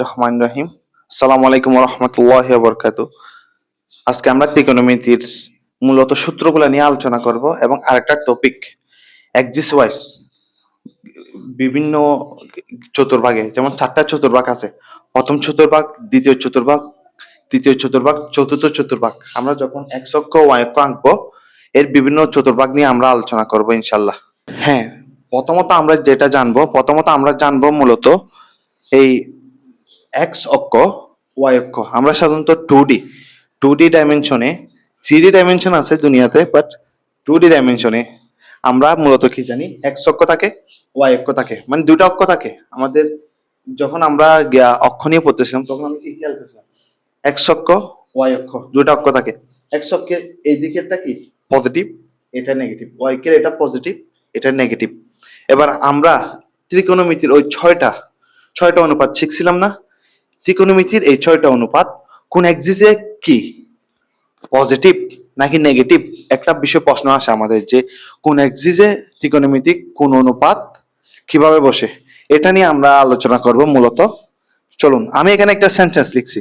রহমানির রহিম। আসসালামু আলাইকুম আজকে আমরা মূলত নিয়ে আলোচনা করব এবং আরেকটা টপিক বিভিন্ন চতুর্ভাগে, যেমন চারটা চতুর্ভাগ আছে। প্রথম চতুর্ভাগ, দ্বিতীয় চতুর্ভাগ, তৃতীয় চতুর্ভাগ, চতুর্থ চতুর্ভাগ। আমরা যখন অক্ষ, ওয়াই আঁকবো, এর বিভিন্ন চতুর্ভাগ নিয়ে আমরা আলোচনা করব ইনশাল্লাহ হ্যাঁ প্রথমত আমরা যেটা জানব, প্রথমত আমরা জানব মূলত এই এক্স অক্ষ ওয়াই অক্ষ। আমরা সাধারণত টু ডি টু ডি ডাইমেনশনে থ্রি ডি ডাইমেনশন আছে দুনিয়াতে বাট টু ডি ডাইমেনশনে আমরা মূলত কি জানি এক্স অক্ষ থাকে ওয়াই অক্ষ থাকে। মানে দুটো অক্ষ থাকে। আমাদের যখন আমরা অক্ষ নিয়ে পড়তেছিলাম তখন আমি কি খেয়াল করছিলাম? এক্স অক্ষ ওয়াই অক্ষ দুটো অক্ষ থাকে। এক্স অক্ষের এই দিকেরটা কি? পজিটিভ এটা নেগেটিভ ওয়াই এটা পজিটিভ এটা নেগেটিভ এবার আমরা ত্রিকোণমিতির ওই ছয়টা ছয়টা অনুপাত শিখছিলাম না? ত্রিকোণমিতির এই ছয়টা অনুপাত কোন এক্সিসে কি? পজিটিভ নাকি নেগেটিভ একটা বিষয় প্রশ্ন আসে আমাদের যে কোন এক্সিসে ত্রিকোণমিতিক কোন অনুপাত কীভাবে বসে? এটা নিয়ে আমরা আলোচনা করব মূলত। চলুন, আমি এখানে একটা সেন্টেন্স লিখছি।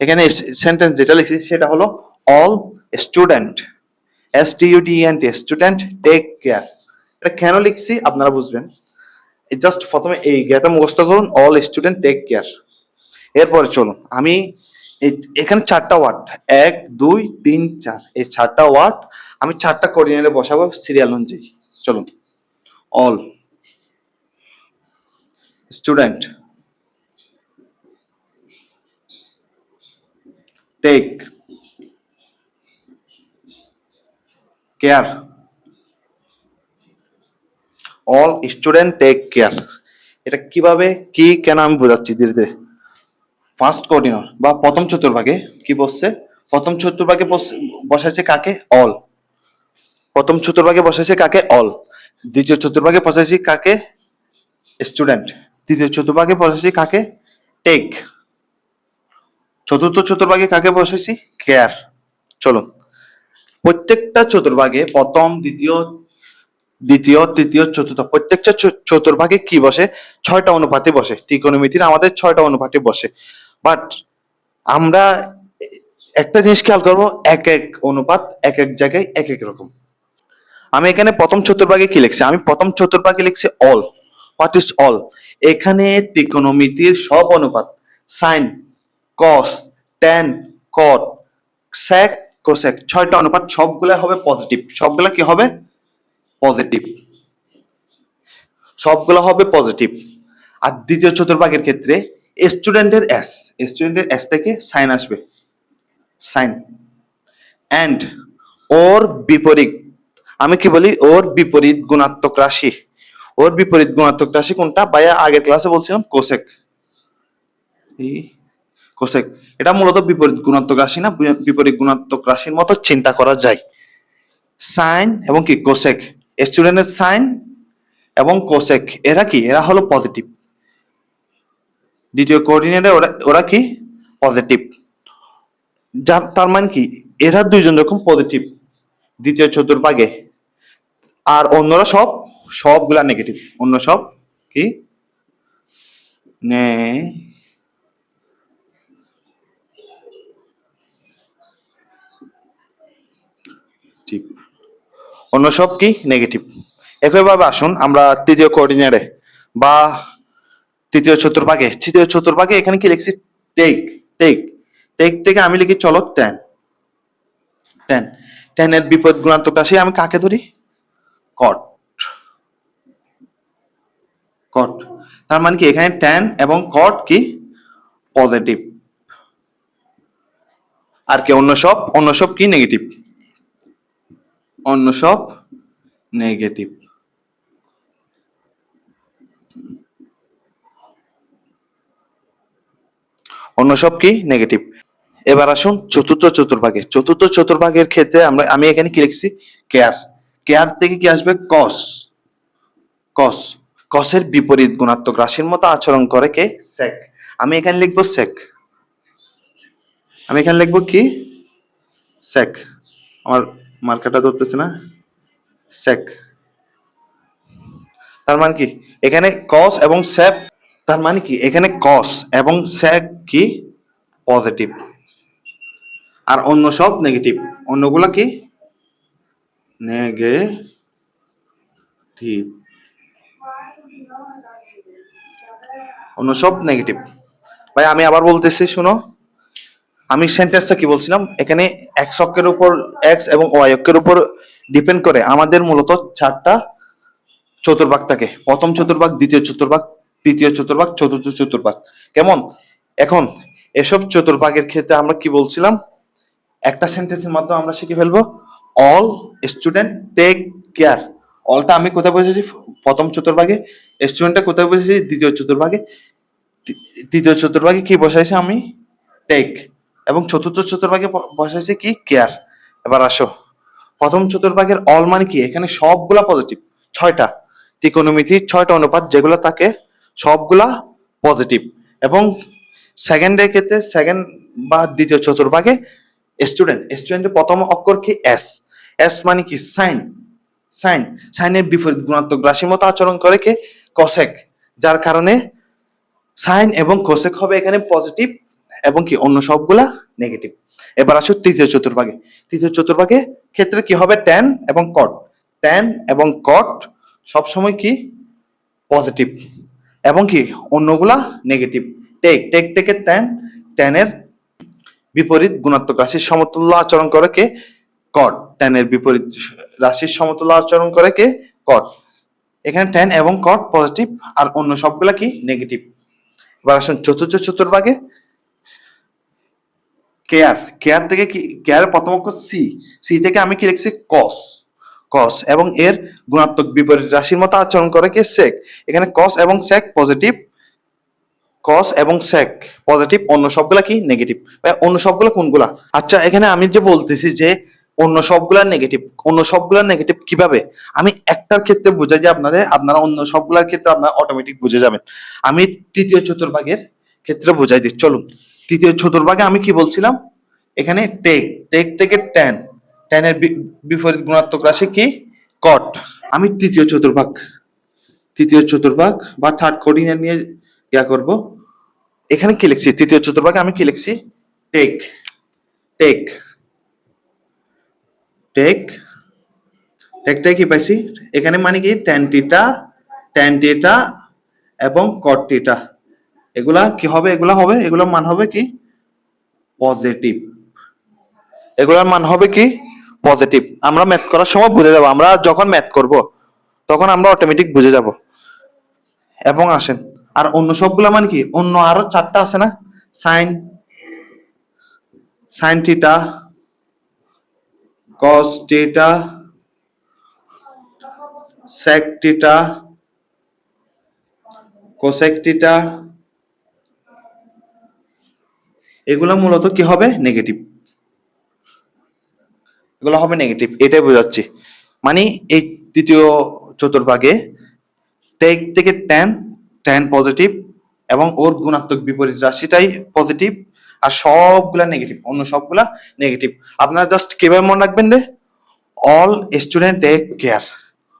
এখানে সেন্টেন্স যেটা লিখছি সেটা হলো all student S T U D N T student take care এটা কেন লিখছি আপনারা বুঝবেন। জাস্ট প্রথমে এই জ্ঞাতা মুখস্থ করুন অল স্টুডেন্ট টেক কেয়ার এরপরে চলুন, আমি এখানে চারটা ওয়ার্ড এক, দুই, তিন, চার, এই চারটা ওয়ার্ড আমি চারটা কোঅর্ডিনেটে বসাবো সিরিয়াল অনুযায়ী। চলুন all student take care all student take care এটা কীভাবে, কি কেন আমি বোঝাচ্ছি ধীরে ধীরে? ফার্স্ট কোঅর্ডিনেটর বা প্রথম চতুর্ভাগে কি বসছে? প্রথম চতুর্ভাগে বস- বসাইছে কাকে? অল প্রথম চতুর্ভাগে বসাইছে কাকে? অল দ্বিতীয় চতুর্ভাগে বসাইছি কাকে? স্টুডেন্ট তৃতীয় চতুর্ভাগে বসাইছি কাকে? টেক চতুর্থ চতুর্ভাগে কাকে বসাইছি? কেয়ার চলুন। প্রত্যেকটা চতুর্ভাগে প্রথম, দ্বিতীয় দ্বিতীয়, তৃতীয়, চতুর্থ, প্রত্যেকটা চতুর্ভাগে কি বসে? ছয়টা অনুপাতে বসে। ত্রিকোণমিতির আমাদের ছয়টা অনুপাতে বসে। বাট আমরা একটা জিনিস খেয়াল করব, এক এক অনুপাত, এক এক জায়গায় এক এক রকম। আমি এখানে প্রথম চতুর্ভাগে কি লিখছি? আমি প্রথম চতুর্ভাগে লিখছি অল হোয়াট ইজ অল এখানে ত্রিকোণমিতির সব অনুপাত। Sine cos tan cot sec cosec ছয়টা অনুপাত সবগুলা হবে পজিটিভ সবগুলা কি হবে? পজিটিভ সবগুলো হবে পজিটিভ আর দ্বিতীয় চতুর্ভাগের ক্ষেত্রে স্টুডেন্টের এস স্টুডেন্টের এস থেকে সাইন আসবে। সাইন অ্যান্ড ওর বিপরীত। আমি কি বলি? ওর বিপরীত গুণাত্মক রাশি। ওর বিপরীত গুণাত্মক রাশি কোনটা? ভাইয়া, আগের ক্লাসে বলছিলাম কোসেক কোসেক এটা মূলত বিপরীত গুণাত্মক রাশি না? বিপরীত গুণাত্মক রাশির মতো চিন্তা করা যায়। সাইন এবং কি? কোসেক স্টুডেন্টের সাইন এবং কোসেক এরা কি? এরা হলো পজিটিভ দ্বিতীয় কোঅর্ডিনেটে ওরা ওরা কি? পজিটিভ যার, তার মানে কি? এরা দুইজন যখন পজিটিভ দ্বিতীয় চতুর্ভাগে আর অন্যরা সব, সবগুলা নেগেটিভ অন্য সব কি? নে ঠিক অন্য সব কি নেগেটিভ একইভাবে আসুন, আমরা তৃতীয় কোঅর্ডিনেটে বা তৃতীয় চতুর্ভাগে তৃতীয় চতুর্ভাগে এখানে কি লিখছি? টেক টেক টেক থেকে আমি লিখি, চলো টেন টেন টেনের বিপরীত গুণাত্মক রাশি আমি কাকে ধরি? কট কট তার মানে কি এখানে টেন এবং কট কি? পজিটিভ আর কি অন্য সব? অন্য সব কি নেগেটিভ অন্য সব নেগেটিভ। অন্য সব কি? নেগেটিভ। এবার আসুন চতুর্থ চতুর্ভাগে। চতুর্থ চতুর্ভাগের ক্ষেত্রে আমরা, আমি এখানে কি লিখছি? কেয়ার কেয়ার থেকে কি আসবে? কস কস কসের বিপরীত গুণাত্মক রাশির মতো আচরণ করে কে? সেক আমি এখানে লিখব সেক আমি এখানে লিখব কি? সেক আমার মার্কাটা ধরতেছে না? সেক তার মানে কি? এখানে কস এবং সেক তার মানে কি? এখানে কস এবং স্যাক কি? পজিটিভ আর অন্য সব নেগেটিভ অন্যগুলো কি? নেগেটিভ অন্য সব নেগেটিভ ভাই, আমি আবার বলতেছি, শুনো। আমি সেন্টেন্সটা কি বলছিলাম? এখানে এক্স অক্ষের উপর এক্স এবং ওয়াই অক্ষের উপর ডিপেন্ড করে আমাদের মূলত চারটা চতুর্ভাগ থাকে। প্রথম চতুর্ভাগ, দ্বিতীয় চতুর্ভাগ, তৃতীয় চতুর্ভাগ, চতুর্থ চতুর্ভাগ। কেমন? এখন এসব চতুর্ভাগের ক্ষেত্রে আমরা কি বলছিলাম? একটা সেন্টেন্সের মাধ্যমে আমরা শিখে ফেলব। অল স্টুডেন্ট টেক কেয়ার অলটা আমি কোথায় বসেছি? প্রথম চতুর্ভাগে। স্টুডেন্টটা কোথায় বসেছি? দ্বিতীয় চতুর্ভাগে। তৃতীয় চতুর্ভাগে কি বসাইছি আমি? টেক এবং চতুর্থ চতুর্ভাগে বসাইছি কি? কেয়ার এবার আসো। প্রথম চতুর্ভাগের অল মানে কি? এখানে সবগুলা পজিটিভ ছয়টা। ত্রিকোণমিতির ছয়টা অনুপাত যেগুলো থাকে, সবগুলা পজিটিভ এবং সেকেন্ডের ক্ষেত্রে সেকেন্ড বা দ্বিতীয় চতুর্ভাগে স্টুডেন্ট স্টুডেন্টের প্রথম অক্ষর কি? এস এস মানে কি? সাইন সাইন সাইনের বিপরীত গুণাত্মক রাশির মতো আচরণ করে কে? কসেক যার কারণে সাইন এবং কোসেক হবে এখানে পজিটিভ এবং কি অন্য সবগুলা নেগেটিভ এবার আসো তৃতীয় চতুর্ভাগে। তৃতীয় চতুর্ভাগে ক্ষেত্রে কি হবে? ট্যান এবং কট ট্যান এবং কট সবসময় কি? পজিটিভ এবং কি অন্যগুলা নেগেটিভ টেক টেক টেকে ট্যান ট্যানের বিপরীত গুণাত্মক রাশির সমতুল্য আচরণ করে কে? কট ট্যানের বিপরীত রাশির সমতুল্য আচরণ করে কে? কট এখানে ট্যান এবং কট পজিটিভ আর অন্য সবগুলা কি? নেগেটিভ এবার আসুন চতুর্থ চতুর্ভাগে। কেয়ার কেয়ার থেকে কি কেয়ারের প্রথম অক্ষর সি সি থেকে আমি কি লিখছি? কস কস এবং এর গুণাত্মক বিপরীত রাশির মতো আচরণ করে কি? সেক এখানে কস এবং সেক পজিটিভ কস এবং সেক পজিটিভ অন্য সবগুলা কি? নেগেটিভ অন্য সবগুলা কোনগুলা? আচ্ছা এখানে আমি যে বলতেছি যে অন্য সবগুলা নেগেটিভ অন্য সবগুলা নেগেটিভ কীভাবে? আমি একটার ক্ষেত্রে বুঝাই যে আপনাদের, আপনারা অন্য সবগুলার ক্ষেত্রে আপনারা অটোমেটিক বুঝে যাবেন। আমি তৃতীয়, চতুর্ভাগের ক্ষেত্রে বুঝাই দিই চলুন। তৃতীয় চতুর্ভাগে আমি কি বলছিলাম? এখানে টেক টেক থেকে ট্যান ট্যানের বিপরীত গুণাত্মক রাশি কি? কট আমি তৃতীয় চতুর্ভাগ তৃতীয় চতুর্ভাগ বা থার্ড কোডিনের নিয়ে ইয়া করব। এখানে কি লিখছি? তৃতীয় চতুর্ভাগে আমি কি লিখছি? টেক টেক টেক টেকটাই কি পাইছি? এখানে মানে কি? ট্যান টিটা ট্যান টিটা এবং কট টিটা এগুলা কি হবে? এগুলা হবে? এগুলোর মান হবে কি? পজিটিভ এগুলোর মান হবে কি? পজিটিভ আমরা ম্যাথ করার সময় বুঝে যাব। আমরা যখন ম্যাথ করব, তখন আমরা অটোমেটিক বুঝে যাব। এবং আসেন, আর অন্য সবগুলা মানে কি? অন্য আরও চারটা আছে না? Sine sine theta cos theta sec theta cosec theta এগুলো মূলত কি হবে? নেগেটিভ এগুলো হবে নেগেটিভ এটাই বোঝাচ্ছি। মানে এই তৃতীয় চতুর্ভাগে টেক থেকে ট্যান ট্যান পজিটিভ এবং ওর গুণাত্মক বিপরীত রাশিটাই পজিটিভ আর সবগুলা নেগেটিভ অন্য সবগুলা নেগেটিভ আপনারা জাস্ট কীভাবে মনে রাখবেন রে? All student take care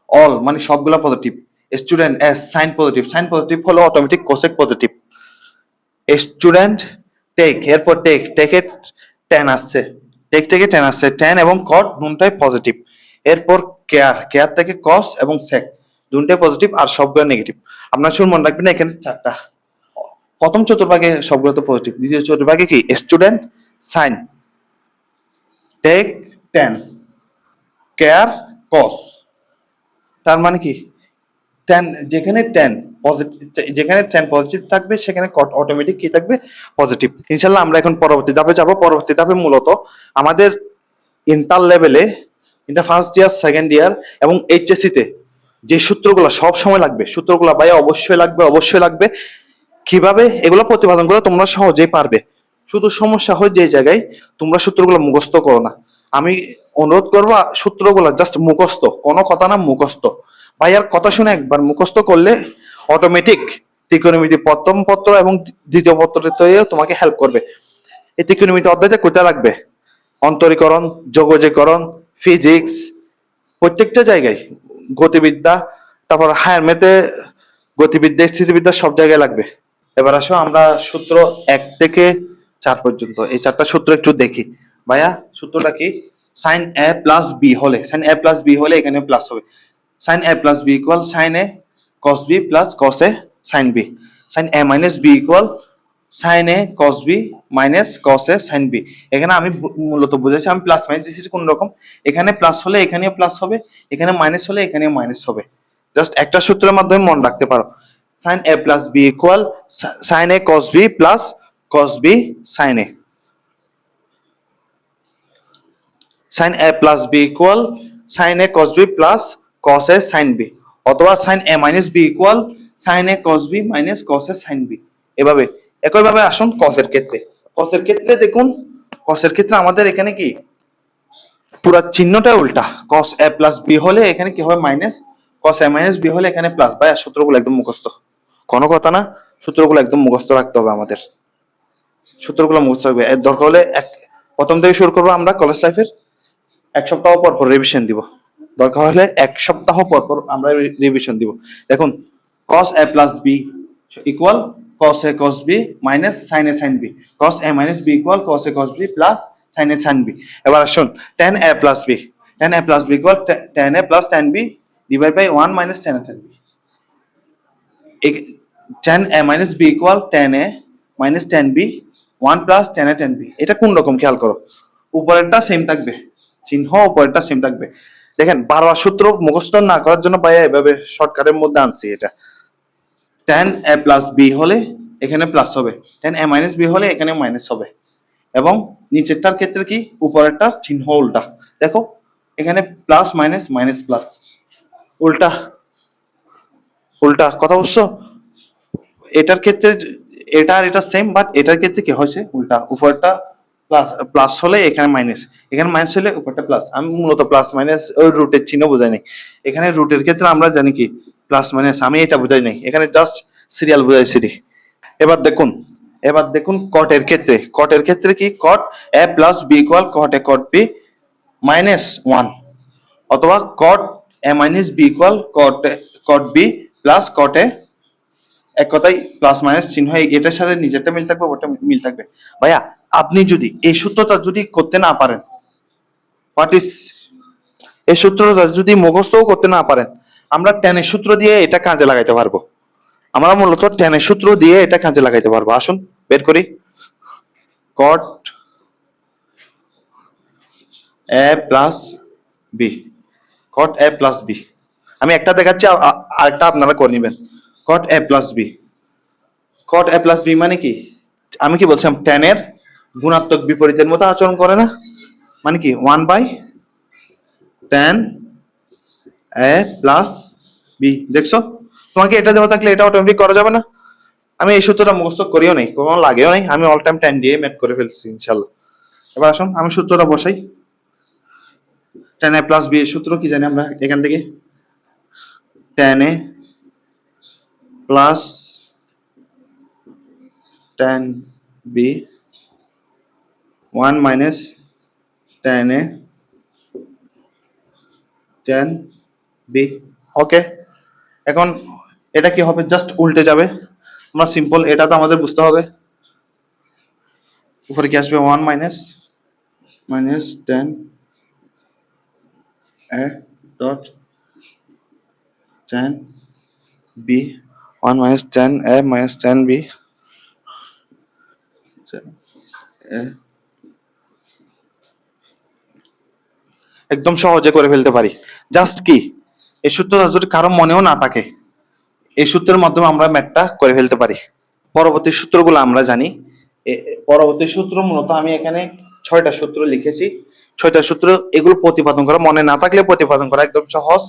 all মানে সবগুলা positive student S sine positive sine positive হলো automatic cosec positive student take এরপর টেক টেকে টেন আসছে। টেক থেকে টেন আসছে টেন এবং কট দুটাই পজিটিভ এরপর কেয়ার কেয়ার থেকে কস এবং সেক দুটাই পজিটিভ আর সবগুলো নেগেটিভ আপনার শুধু মনে রাখবেন এখানে চারটা। প্রথম চতুর্ভাগে সবগুলো তো পজিটিভ দ্বিতীয় চতুর্ভাগে কি? Student sine take tan care cos তার মানে কি? টেন যেখানে টেন পজিটিভ যেখানে টেন পজিটিভ থাকবে, সেখানে অটোমেটিক কি থাকবে? পজিটিভ ইনশাল্লাহ আমরা এখন পরবর্তী ধাপে যাব। পরবর্তী ধাপে মূলত আমাদের ইন্টার লেভেলে inter first year second year এবং এইচএসসি তে যে সূত্রগুলো সব সময় লাগবে, সূত্রগুলো ভাই অবশ্যই লাগবে অবশ্যই লাগবে। কীভাবে? এগুলো প্রতিপাদন করে তোমরা সহজেই পারবে। শুধু সমস্যা হয় যে জায়গায় তোমরা সূত্রগুলো মুখস্থ করো না। আমি অনুরোধ করব, সূত্রগুলো জাস্ট মুখস্থ, কোনো কথা না মুখস্থ। ভাই আর কথা শুনে একবার মুখস্থ করলে অটোমেটিক ত্রিকোণমিতি প্রথম পত্র এবং দ্বিতীয় পত্রতেও তোমাকে হেল্প করবে। এই ত্রিকোণমিতি অধ্যায়টা কোথায় লাগবে? অন্তরীকরণ, যোগজীকরণ ফিজিক্স প্রত্যেকটা জায়গায় গতিবিদ্যা, তারপর হায়ার ম্যাথে গতিবিদ্যা, স্থিতিবিদ্যা সব জায়গায় লাগবে। এবার আসো আমরা সূত্র এক থেকে চার পর্যন্ত। এই চারটা সূত্র একটু দেখি। ভাইয়া, সূত্রটা কি? সাইন এ প্লাস বি হলে সাইন এ প্লাস বি হলে এখানে প্লাস হবে। Sine A plus B equal sine A cos B plus cos A sine B sine A minus B equal sine A cos B minus cos A sine B এখানে আমি মূলত বুঝেছি, আমি plus minus দিয়েছি কোন রকম। এখানে প্লাস হলে এখানেও প্লাস হবে, এখানে মাইনাস হলে এখানেও মাইনাস হবে। জাস্ট একটা সূত্রের মাধ্যমে মনে রাখতে পারো। Sine A plus B equal sine A cos B plus cos B sine A sine A plus B equal sine A cos B plus cos A sine B অথবা sine A minus B equal sine A cos B minus cos A sine B এভাবে, একইভাবে আসুন কসের ক্ষেত্রে। কসের ক্ষেত্রে দেখুন কসের ক্ষেত্রে আমাদের এখানে কি? পুরা চিহ্নটা উল্টা। cos a প্লাস বি হলে এখানে কি হবে minus cos a minus B হলে এখানে প্লাস ভাই সূত্রগুলো একদম মুখস্থ। কোনো কথা না, সূত্রগুলো একদম মুখস্থ রাখতে হবে আমাদের। সূত্রগুলো মুখস্থ রাখবে। দরকার হলে এক প্রথম থেকে শুরু করব আমরা কলেজ লাইফের এক সপ্তাহ পর পর রিভিশন দিব। দরকার হলে এক সপ্তাহ পর পর আমরা রিভিশন দিব। দেখুন, cos a plus B equal cos a cos b minus sin a sin b cos a minus b equal cos a cos b plus sin a sin b এবার আসুন, tan a plus b tan a plus b equal tan a plus tan b divide by 1 minus a tan b এক- tan a minus b equal tan a minus tan b 1 plus tan a tan b এটা কোন রকম? খেয়াল করো। উপরেরটা same থাকবে। চিহ্ন উপরেরটা সেম থাকবে। দেখেন, বারবার সূত্র মুখস্থ না করার জন্য ভাইয়া এভাবে শর্টকাটের মধ্যে আনছি এটা। tan a প্লাস বি হলে এখানে প্লাস হবে। tan a মাইনাস বি হলে এখানে মাইনাস হবে। এবং নিচেরটার ক্ষেত্রে কি? উপরেরটার চিহ্ন উল্টা। দেখো, এখানে প্লাস মাইনাস মাইনাস প্লাস উল্টা। উল্টা। কথা বুঝছ? এটার ক্ষেত্রে, এটা আর এটা সেম বাট এটার ক্ষেত্রে কি হয়েছে? উল্টা। উপরটা প্লাস প্লাস হলে এখানে মাইনাস এখানে মাইনাস হলে উপরটা প্লাস আমি মূলত প্লাস মাইনাস ওই রুটের চিহ্ন বোঝাই নাই। এখানে রুটের ক্ষেত্রে আমরা জানি কি? প্লাস মাইনাস আমি এটা বোঝাই নাই। এখানে জাস্ট সিরিয়াল বোঝাইছি রে। এবার দেখুন এবার দেখুন কটের ক্ষেত্রে। কটের ক্ষেত্রে কি? Cot A plus B equal cot A cot B minus one অথবা cot A minus B equal cot cot B plus cot A এক কথায় প্লাস মাইনাস চিহ্ন এটার সাথে নিজেরটা মিল থাকবে ওটা মিল থাকবে। ভাইয়া আপনি যদি এই সূত্রটা যদি করতে না পারেন হোয়াট ইজ এই সূত্রটা যদি মুখস্থও করতে না পারেন, আমরা টেনের সূত্র দিয়ে এটা কাজে লাগাইতে পারব। আমরা মূলত টেনের সূত্র দিয়ে এটা কাজে লাগাইতে পারব। আসুন, বের করি। Cot A plus B cot A plus B আমি একটা দেখাচ্ছি আরেকটা আপনারা করে নেবেন। Cot A plus B cot A plus B মানে কি? আমি কি বলছিলাম টেনের গুণাত্মক বিপরীতের মতো আচরণ করে না? মানে কি? One by tan A plus B দেখছ? তোমাকে এটা দেওয়া থাকলে এটা অটোমেটিক করা যাবে না। আমি এই সূত্রটা মুখস্থ করিও নাই, কোনো লাগেও নাই। আমি অল টাইম টেন দিয়ে ম্যাট করে ফেলছি ইনশাল্লাহ এবার আসুন, আমি সূত্রটা বসাই। টেন এ প্লাস বি সূত্র, কি জানি আমরা এখান থেকে? Tan A plus tan B one minus tan A tan B okay এখন এটা কি হবে? জাস্ট উল্টে যাবে। আমরা সিম্পল এটা তো আমাদের বুঝতে হবে। উপরে কি আসবে? One minus minus tan A dot tan B one minus tan A minus tan B একদম সহজে করে ফেলতে পারি। জাস্ট কি? এই সূত্রটা যদি কারও মনেও না থাকে, এই সূত্রের মাধ্যমে আমরা ম্যাথটা করে ফেলতে পারি। পরবর্তী সূত্রগুলো আমরা জানি। পরবর্তী সূত্র মূলত আমি এখানে ছয়টা সূত্র লিখেছি। ছয়টা সূত্র এগুলো প্রতিপাদন করা। মনে না থাকলে প্রতিপাদন করা একদম সহজ।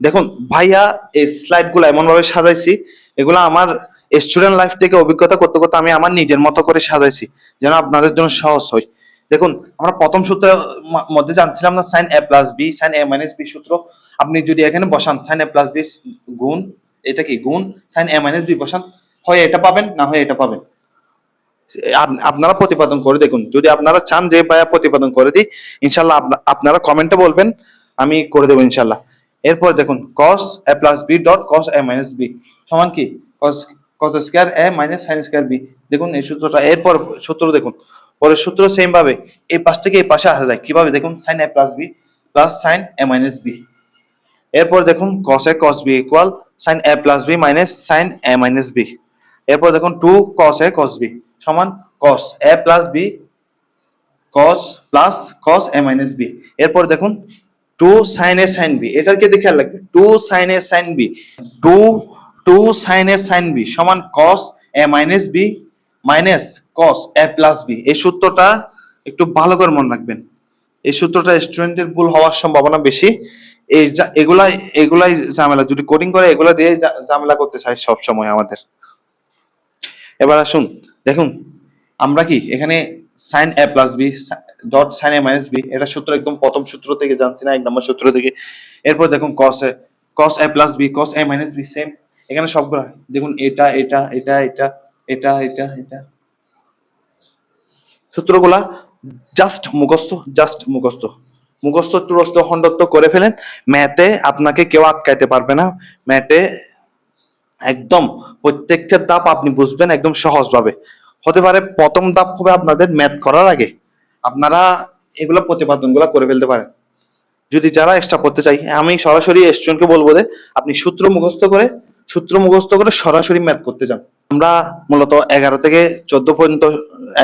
দেখুন, ভাইয়া এই স্লাইডগুলো এমন ভাবে সাজাইছি, এগুলো আমার স্টুডেন্ট লাইফ থেকে অভিজ্ঞতা করতে করতে আমি আমার নিজের মতো করে সাজাইছি, যেন আপনাদের জন্য সহজ হয়। দেখুন, আমরা প্রথম সূত্রের মধ্যে জানছিলাম না sine A plus B sine A minus B সূত্র। আপনি যদি এখানে বসান সাইন এ প্লাস বি গুণ, এটা কি গুণ? সাইন এ মাইনাস বি বসান, হয় এটা পাবেন, না হয় এটা পাবেন। আপনারা প্রতিপাদন করে দেখুন, যদি আপনারা চান যে ভাইয়া প্রতিপাদন করে দিই, ইনশাল্লাহ আপনারা কমেন্টে বলবেন, আমি করে দেবো ইনশাল্লাহ। এরপর দেখুন, cos a plus B dot cos a minus B সমান কি? cos cos square a minus sin square B দেখুন, এই সূত্রটা, এরপর সূত্র দেখুন পরের সূত্র সেম ভাবে। এই পাশ থেকে এই পাশে আসা যায়। কীভাবে? দেখুন, sin A plus B plus sin a minus B এরপর দেখুন, cos A cos B equal sin A plus B minus sin a minus B এরপর দেখুন 2 cos এ cos বি সমান cos a plus b cos plus cos a minus B এরপর দেখুন 2 sin a, sin b এটাকে দেখে খেয়াল রাখবে? 2 sin a, sin b 2 2 sin a, sin b সমান cos a minus b minus cos a plus b, এই সূত্রটা একটু ভালো করে মনে রাখবেন। এই সূত্রটা স্টুডেন্টের ভুল হওয়ার সম্ভাবনা বেশি। এই এগুলাই এগুলাই ঝামেলা, যদি কোডিং করে, এগুলা দিয়ে ঝামেলা করতে চাই সব সময় আমাদের। এবার আসুন, দেখুন, আমরা কি এখানে sine A plus B dot sine A minus B এটা সূত্র একদম প্রথম সূত্র থেকে জানছি না, এক নম্বর সূত্র থেকে। এরপর দেখুন cos A cos A plus B cos A minus B same এখানে সবগুলা, দেখুন এটা এটা এটা এটা। এটা এটা এটা। সূত্রগুলা জাস্ট মুখস্থ জাস্ট মুখস্থ। মুখস্থ টুরস্থ খণ্ডত্ব করে ফেলেন। ম্যাথে আপনাকে কেউ আটকাইতে পারবে না। ম্যাথে একদম প্রত্যেকটা ধাপ আপনি বুঝবেন একদম সহজভাবে। হতে পারে প্রথম ধাপ হবে আপনাদের ম্যাথ করার আগে। আপনারা এগুলো প্রতিপাদনগুলো করে ফেলতে পারেন। যদি যারা এক্সট্রা করতে চাই আমি সরাসরি স্টুডেন্টকে বলব যে, আপনি সূত্র মুখস্থ করে, সূত্র মুখস্থ করে সরাসরি ম্যাথ করতে যান। আমরা মূলত এগারো থেকে চোদ্দ পর্যন্ত,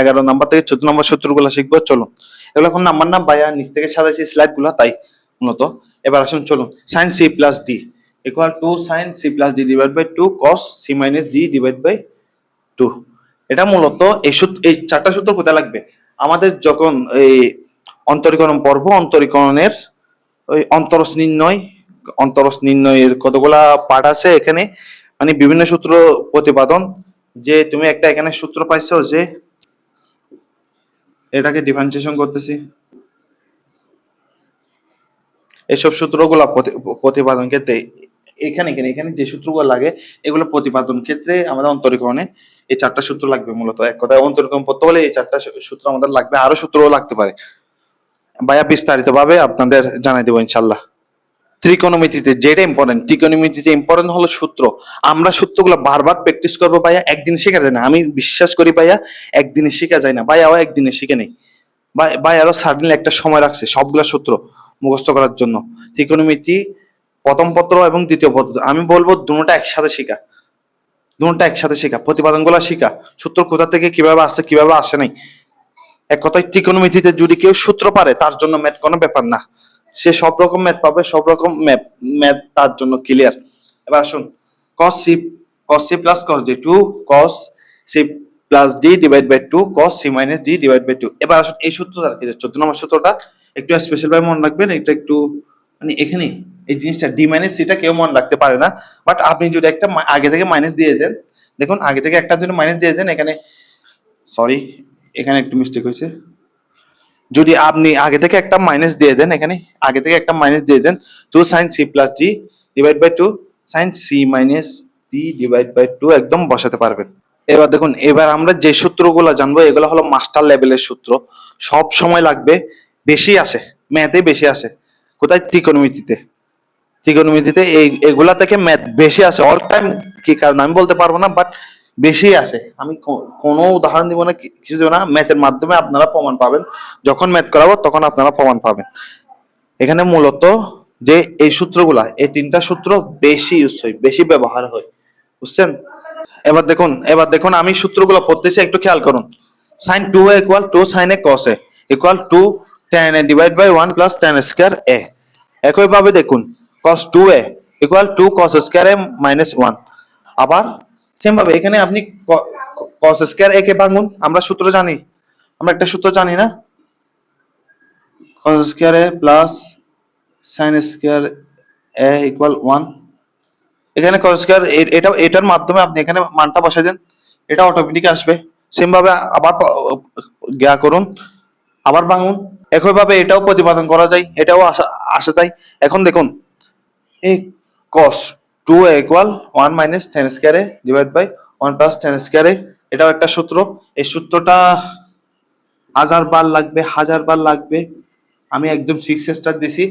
এগারো নাম্বার থেকে চোদ্দ নম্বর সূত্রগুলো শিখব, চলুন। এগুলো এখন নাম্বার না, বাইয়া নিচ থেকে সাজাইছি স্লাইডগুলা তাই মূলত। এবার আসুন, চলুন। Sine C plus D equal two sine C plus D divide by two cos C minus D divide by two এটা মূলত এই সূত্র এই চারটা সূত্র কোথায় লাগবে? আমাদের যখন এই অন্তরীকরণ পর্ব, অন্তরীকরণের ওই অন্তরস নির্ণয়, অন্তরস নির্ণয়ের কতগুলা পার্ট আছে এখানে? মানে বিভিন্ন সূত্র প্রতিপাদন যে তুমি একটা এখানে সূত্র পাইছো যে এটাকে ডিফারেন্সিয়েশন করতেছি। এসব সূত্রগুলা প্রতি- প্রতিপাদন ক্ষেত্রে এখানে এখানে এখানে যে সূত্রগুলো লাগে, এগুলো প্রতিপাদন ক্ষেত্রে আমাদের অন্তরীকরণে এই চারটা সূত্র লাগবে মূলত। এক কথায় অন্তরীকরণ পড়তে হলে এই চারটা সূত্র আমাদের লাগবে, আরও সূত্রও লাগতে পারে। ভাইয়া বিস্তারিত ভাবে আপনাদের জানাই দেবো ইনশাল্লাহ ত্রিকোণমিতিতে, যেটা ইম্পর্টেন্ট ত্রিকোণমিতিতে ইম্পর্টেন্ট হলো সূত্র। আমরা সূত্রগুলো বারবার প্র্যাকটিস করব ভাইয়া, একদিন শেখা যায় না। আমি বিশ্বাস করি ভাইয়া, একদিনে শেখা যায় না। ভাইয়াও একদিনে শিখে নেই। ভাই আরও সার্টেনলি একটা সময় রাখছে সবগুলা সূত্র মুখস্থ করার জন্য। ত্রিকোণমিতি, প্রথম পত্র এবং দ্বিতীয় পত্র, আমি বলব দুটোটা একসাথে শেখা। দুটোটা একসাথে শেখা। প্রতিপাদনগুলো শেখা। সূত্র কোথা থেকে কীভাবে আসছে, কীভাবে আসে নাই। এক কথায় ত্রিকোণমিতিতে যদি কেউ সূত্র পারে, তার জন্য ম্যাথ কোনো ব্যাপার না। সে সব রকম ম্যাথ পাবে, সব রকম ম্যাথ ম্যাথ তার জন্য ক্লিয়ার এবার আসুন, cos c cos c plus cos d 2 cos c plus d divide by 2 cos c minus d divide by 2 এবার আসুন, এই সূত্রটা কি 14 নম্বর সূত্রটা, একটু স্পেশাল ভাবে মনে রাখবেন, এটা একটু মানে এখানে এই জিনিসটা d মাইনাস c টা কেউ মনে রাখতে পারে না বাট আপনি যদি একটা আগে থেকে মাইনাস দিয়ে দেন, দেখুন আগে থেকে একটার জন্য মাইনাস দিয়ে দেন, এখানে সরি এখানে একটু মিস্টেক হয়েছে যদি আপনি আগে থেকে একটা মাইনাস দিয়ে দেন এখানে, আগে থেকে একটা মাইনাস দিয়ে দেন two sine C plus G divide by two sine C minus D divide by two একদম বসাতে পারবেন। এবার দেখুন, এবার আমরা যে সূত্রগুলো জানব, এগুলো হলো মাস্টার লেভেলের সূত্র। সব সময় লাগবে, বেশি আসে ম্যাথে বেশি আসে। কোথায়? ত্রিকোণমিতিতে ত্রিকোণমিতিতে এই, এগুলা থেকে ম্যাথ বেশি আসে। অল টাইম কি কারণ? আমি বলতে পারব না বাট বেশি আছে। আমি কোনো উদাহরণ দিব না কিছু দিব না। ম্যাথের মাধ্যমে আপনারা প্রমাণ পাবেন। যখন ম্যাথ করাবো, তখন আপনারা প্রমাণ পাবেন। এখানে মূলত যে এই সূত্রগুলা, এই তিনটা সূত্র বেশি ইউজ হয়, বেশি ব্যবহার হয়। বুঝছেন? এবার দেখুন এবার দেখুন আমি সূত্রগুলো পড়তেছি, একটু খেয়াল করুন। Sine two A equal two sine A cos A equal two tan A divide by one plus tan square A একইভাবে দেখুন, cos two A equal two cos square A minus one আবার সেম ভাবে, এখানে আপনি cos square এ, কে ভাঙুন, আমরা সূত্র জানি। আমরা একটা সূত্র জানি না? cos square A plus sine square A equal one এখানে cos স্কোয়ার এটা, এটার মাধ্যমে আপনি এখানে মানটা বসাই দেন। এটা অটোমেটিক আসবে। সেম ভাবে আবার গিয়া করুন। আবার ভাঙুন। একইভাবে এটাও প্রতিপাদন করা যায়, এটাও আসা আসা যায়। এখন দেখুন, এই cos two equal one minus tan স্কোয়ারে divide by one plus tan স্কোয়ারে এটাও একটা সূত্র। এই সূত্রটা হাজার বার লাগবে, হাজার বার লাগবে। আমি একদম সিক্স স্টার দিছি।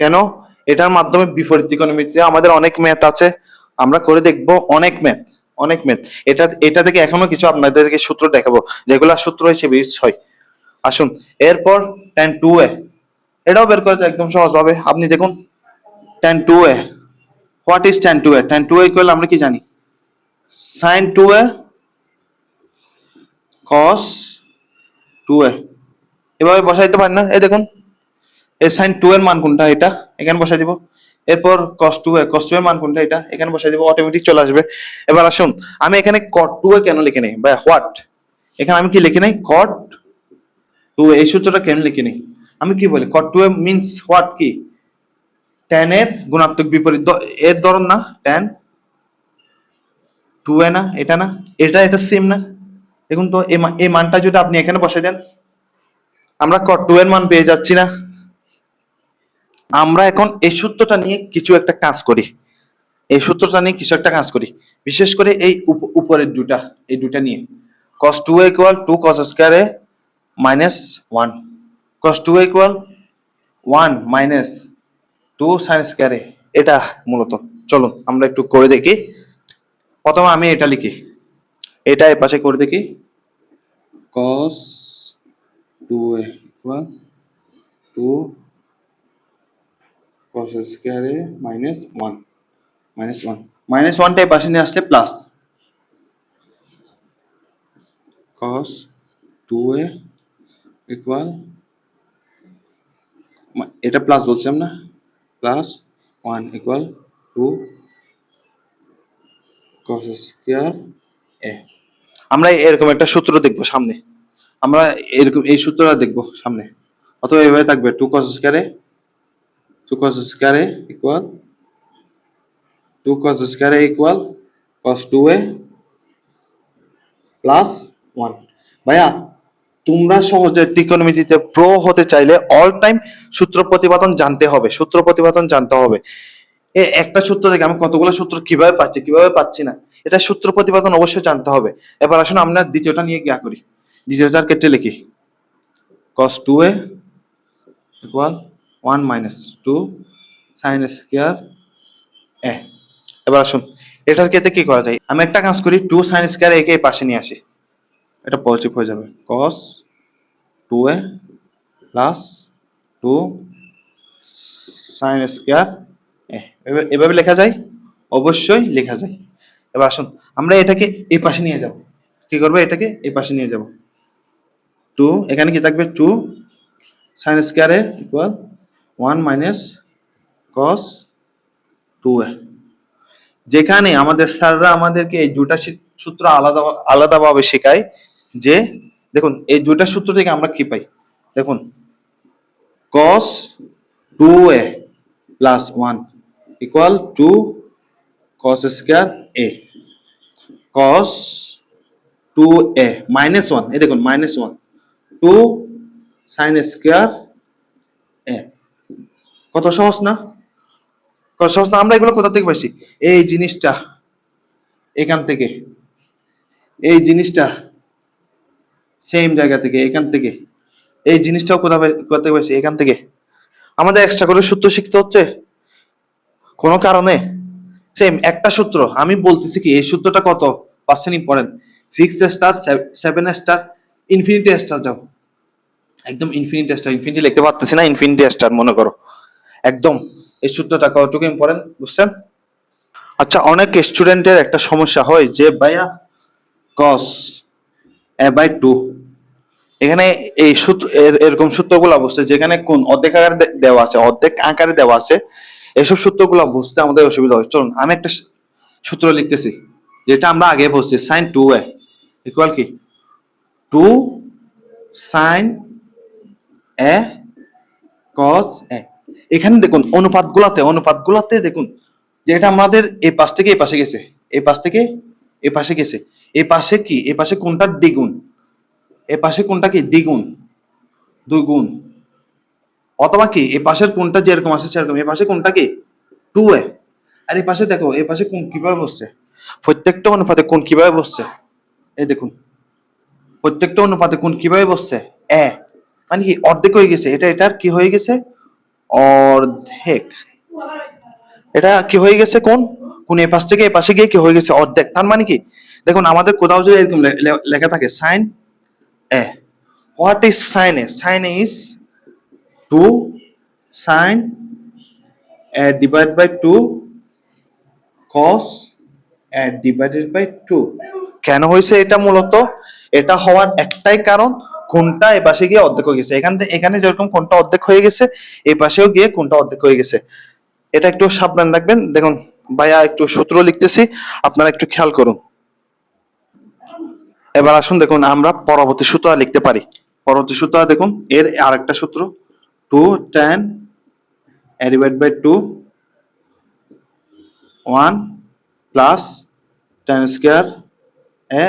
কেন? এটার মাধ্যমে বিপরীত ত্রিকোণমিতিতে আমাদের অনেক ম্যাথ আছে। আমরা করে দেখব অনেক ম্যাথ অনেক ম্যাথ এটা এটা থেকে এখনও কিছু আপনাদেরকে সূত্র দেখাবো, যেগুলো সূত্র হিসেবে ইউজ হয়। আসুন, এরপর টেন টু এ এটাও বের করা একদম সহজভাবে আপনি দেখুন tan two A what is tan two A tan two A equal আমরা কি জানি? Sine two A cos two A এভাবে বসাই দিতে পারেন না? এই দেখুন। এই সাইন টু এর মান কোনটা? এটা। এখানে বসাই দিব। এরপর কস টু এ কস টু এর মান কোনটা? এটা। এখানে বসাই দিব। অটোমেটিক চলে আসবে। এবার আসুন। আমি এখানে কট টু এ কেন লিখে নেই? বা হোয়াট এখানে আমি কি লিখে নেই? কট টু এই সূত্রটা কেন লিখে নেই? আমি কি বলি? Cot two A means what কি? ট্যান এর গুণাত্মক বিপরীত এর ধরন না ট্যান টু এ না, এটা না, এটা এটা সেম না। দেখুন তো এই মানটা যদি আপনি এখানে বসাই দেন, আমরা কট টু এর মান পেয়ে যাচ্ছি না। আমরা এখন এই সূত্রটা নিয়ে কিছু একটা কাজ করি। এই সূত্রটা নিয়ে কিছু একটা কাজ করি। বিশেষ করে এই উপ- উপরের দুটা এই দুটা নিয়ে। cos 2 equal 2 cos A minus 1 cos 2 ইকুয়াল 1 মাইনাস 2 sin স্কয়ার এটা মূলত। চলুন, আমরা একটু করে দেখি। প্রথমে আমি এটা লিখি। এটা এ পাশে করে দেখি। Cos two A 2 cos square A minus one minus one minus 1 টা এই পাশে নিয়ে আসলে প্লাস cos 2a ইকুয়াল এটা প্লাস বলছিলাম না? Plus 1 equal 2 cos square a আমরা এরকম একটা সূত্র দেখব সামনে। আমরা এরকম এই সূত্রটা দেখব সামনে। অথবা এভাবে থাকবে 2 cos square a 2 cos square a equal 2 cos square a equal cos 2a plus 1 ভাইয়া তোমরা সহজে ত্রিকোণমিতিতে প্রো হতে চাইলে অল টাইম সূত্র প্রতিপাদন জানতে হবে, সূত্র প্রতিপাদন জানতে হবে। এ একটা সূত্র থেকে আমি কতগুলো সূত্র কীভাবে পাচ্ছি কীভাবে পাচ্ছি না, এটা সূত্র প্রতিপাদন অবশ্যই জানতে হবে। এবার আসুন আমরা দ্বিতীয়টা নিয়ে গিয়া করি। দ্বিতীয়টার ক্ষেত্রে লিখি। cos 2a equal 1 minus 2 sin square A এবার আসুন, এটার ক্ষেত্রে কি করা যায়? আমি একটা কাজ করি 2 sin স্কয়ার একে পাশে নিয়ে আসি। এটা পজিটিভ হয়ে যাবে। cos 2a plus 2 sin square A এভাবে- লেখা যায়? অবশ্যই লেখা যায়। এবার আসুন, আমরা এটাকে এই পাশে নিয়ে যাব। কি করব? এটাকে এই পাশে নিয়ে যাব। 2 এখানে কি থাকবে? 2 sin square A equal 1 minus cos 2a যেখানে আমাদের স্যাররা আমাদেরকে এই দুটা সূত্র আলাদা আলাদাভাবে শেখায়। যে, দেখুন, এই দুইটা সূত্র থেকে আমরা কি পাই? দেখুন, cos 2a plus 1 equal two cos square a, cos 2a minus 1 এই দেখুন মাইনাস 1 2 sin স্কয়ার a, কত সহজ না? কত সহজ না? আমরা এগুলো কোথা থেকে পাইছি? এই জিনিসটা, এখান থেকে, এই জিনিসটা সেম জায়গা থেকে, এখান থেকে। এই জিনিসটাও কোথা থেকে পাইছি এখান থেকে। আমাদের এক্সট্রা করে সূত্র শিখতে হচ্ছে? কোনো কারণে? সেম একটা সূত্র। আমি বলতেছি কি, এই সূত্রটা কত? Percent important six star seven star infinity star যাও। একদম ইনফিনিটি স্টার ইনফিনিটি লিখতে পারতেছি না ইনফিনিটি স্টার মনে করো। একদম, এই সূত্রটা কতটুকু ইম্পর্টেন্ট বুঝছেন? আচ্ছা অনেক স্টুডেন্টের একটা সমস্যা হয় যে, ভাইয়া কস বাই টু। এখানে এই সূত্র, এর- এরকম সূত্রগুলো বুঝতে যেখানে কোন অর্ধেক আকারে দেওয়া আছে, অর্ধেক আকারে দেওয়া আছে, এসব সূত্রগুলো বুঝতে আমাদের অসুবিধা হয়। চলুন, আমি একটা সূত্র লিখতেছি, যেটা আমরা আগে বলছি সাইন টু এ ইকুয়াল কি? Two sine A cos A এখানে দেখুন, অনুপাতগুলোতে অনুপাতগুলোতে দেখুন, যেটা আমাদের এই পাশ থেকে এই পাশে গেছে, এই পাশ থেকে এই পাশে গেছে। এই পাশে কি? এই পাশে কোনটার দ্বিগুণ। এ পাশে কোনটা কি? দ্বিগুণ। দুই গুণ অথবা কি? এ পাশের কোনটা যেরকম আছে সেরকম। এ পাশে কোনটা কি? টু এ আর এই পাশে দেখো এই পাশে কোন কীভাবে বসছে? প্রত্যেকটা অনুপাতে কোন কীভাবে বসছে? এই দেখুন। প্রত্যেকটা অনুপাতে কোন কীভাবে বসছে? এ। মানে কি? অর্ধেক হয়ে গেছে। এটা, এটার কি হয়ে গেছে? অর্ধেক। এটা কি হয়ে গেছে কোন? কোন এই পাশ থেকে এই পাশে গিয়ে কি হয়ে গেছে? অর্ধেক। তার মানে কি? দেখুন, আমাদের কোথাও যদি এরকম লেখা থাকে sine A. What is sine A? Sine is two sine A divide by two cos A divided by two কেন হয়েছে এটা মূলত? এটা হওয়ার একটাই কারণ, কোনটা এ পাশে গিয়ে অর্ধেক হয়ে গেছে। এখান থেকে এখানে যেরকম কোনটা অর্ধেক হয়ে গেছে এই পাশেও গিয়ে কোনটা অর্ধেক হয়ে গেছে। এটা একটু সাবধান রাখবেন। দেখুন ভাইয়া একটু সূত্র লিখতেছি, আপনারা একটু খেয়াল করুন। এবার আসুন দেখুন, আমরা পরবর্তী সূত্র লিখতে পারি। পরবর্তী সূত্র দেখুন, এর আরেকটা সূত্র two tan divide by two one plus tan square A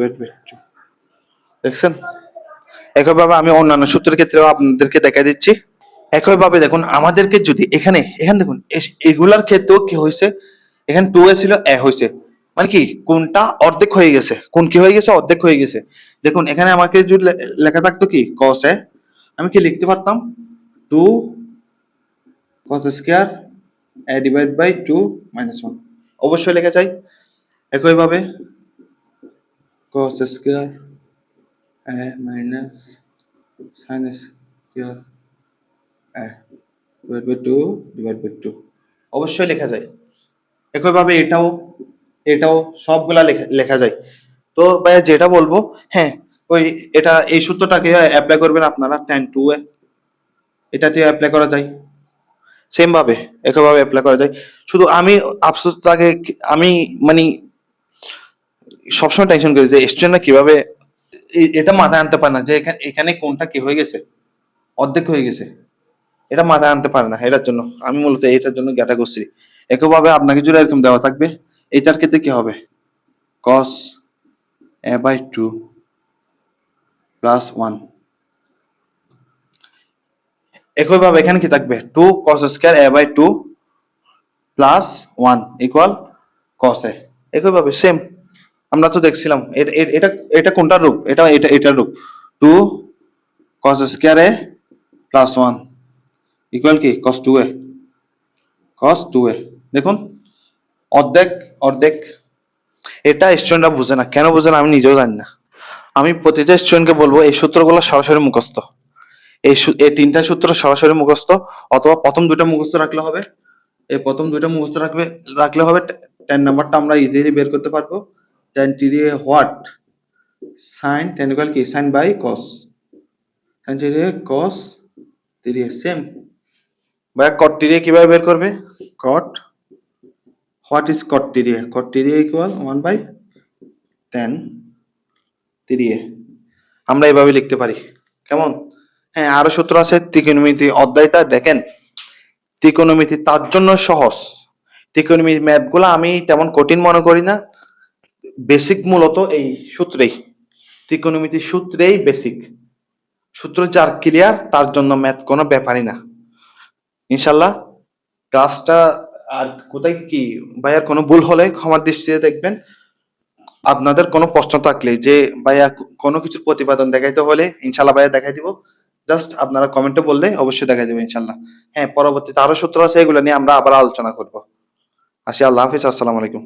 by two দেখছেন? একইভাবে আমি অন্যান্য সূত্রের ক্ষেত্রেও আপনাদেরকে দেখা দিচ্ছি। একইভাবে দেখুন, আমাদেরকে যদি এখানে এখানে দেখুন এগুলার ক্ষেত্রেও কি হয়েছে? এখানে টু এ ছিল এ হয়েছে। মানে কি, কোনটা অর্ধেক হয়ে গেছে? কোন কি হয়ে গেছে? অর্ধেক হয়ে গেছে। দেখুন, এখানে আমাকে যদি লেখা থাকতো কি কস এ, আমি কি লিখতে পারতাম? Two cos square A divide by two minus one অবশ্যই লেখা চাই। একইভাবে cos square A minus sine square divide by two divide by two অবশ্যই লেখা যায়। একইভাবে এটাও এটাও সবগুলা লেখা লেখা যায়। তো ভাইয়া যেটা বলব হ্যাঁ ওই এটা, এই সূত্রটাকে অ্যাপ্লাই করবেন আপনারা টেন টু এ। এটাতে অ্যাপ্লাই করা যায়। সেম ভাবে, একইভাবে অ্যাপ্লাই করা যায়। শুধু আমি আফসোস থাকে আমি মানে সবসময় টেনশন করি যে স্টুডেন্টরা কীভাবে এটা মাথায় আনতে পারে না যে এখানে এখানে কোনটা কি হয়ে গেছে, অর্ধেক হয়ে গেছে। এটা মাথায় আনতে পারে না, এটার জন্য। আমি মূলত এটার জন্য জ্ঞাটা করছি একইভাবে আপনাকে যদি এরকম দেওয়া থাকবে। এটার ক্ষেত্রে কি হবে? Cos a by two plus one একইভাবে এখানে কি থাকবে? Two cos square a by two plus one equal cos A একইভাবে সেম আমরা তো দেখছিলাম, এটা, এটা- কোনটার রূপ? এটা এটা, এটার রূপ। Two cos square A plus one equal কি? Cos two A cos two A দেখুন, অর্ধেক অর্ধেক। এটা স্টুডেন্টরা বুঝে না। কেন বুঝে না? আমি নিজেও জানি না। আমি প্রতিটা স্টুডেন্টকে বলব, এই সূত্রগুলো সরাসরি মুখস্থ। এই এই তিনটা সূত্র সরাসরি মুখস্থ, অথবা প্রথম দুটো মুখস্থ রাখলে হবে। এই প্রথম দুটো মুখস্থ রাখবে, রাখলে হবে টেন নাম্বারটা আমরা ইজিলি বের করতে পারব। Tan theta what sine tan equal কি? Sine by cos sine theta cos theta same ভাই কট টিরি কীভাবে বের করবে? Cot what is cot theta? Cot theta equal one by tan তিরিয়ে আমরা এভাবে লিখতে পারি। কেমন? হ্যাঁ আরও সূত্র আছে, ত্রিকোণমিতি অধ্যায়টা দেখেন। ত্রিকোণমিতি তার জন্য সহজ। ত্রিকোণমিতি ম্যাথগুলো আমি তেমন কঠিন মনে করি না। বেসিক মূলত এই সূত্রেই। ত্রিকোণমিতি সূত্রেই বেসিক সূত্র যার ক্লিয়ার তার জন্য ম্যাথ কোনো ব্যাপারই না। ইনশাল্লাহ কাজটা আর কোথায় কি ভাইয়ার কোনো ভুল হলে ক্ষমার দৃষ্টিতে দেখবেন। আপনাদের কোনো প্রশ্ন থাকলে যে ভাইয়া কোনো কিছু প্রতিবেদন দেখাইতে হলে ইনশাল্লাহ ভাইয়া দেখাই দিব। জাস্ট আপনারা কমেন্টে বললে অবশ্যই দেখাই দেবো ইনশাল্লাহ হ্যাঁ পরবর্তীতে আরও সূত্র আছে, এগুলো নিয়ে আমরা আবার আলোচনা করব। আসি, আল্লাহ হাফিজ, আসসালামু আলাইকুম।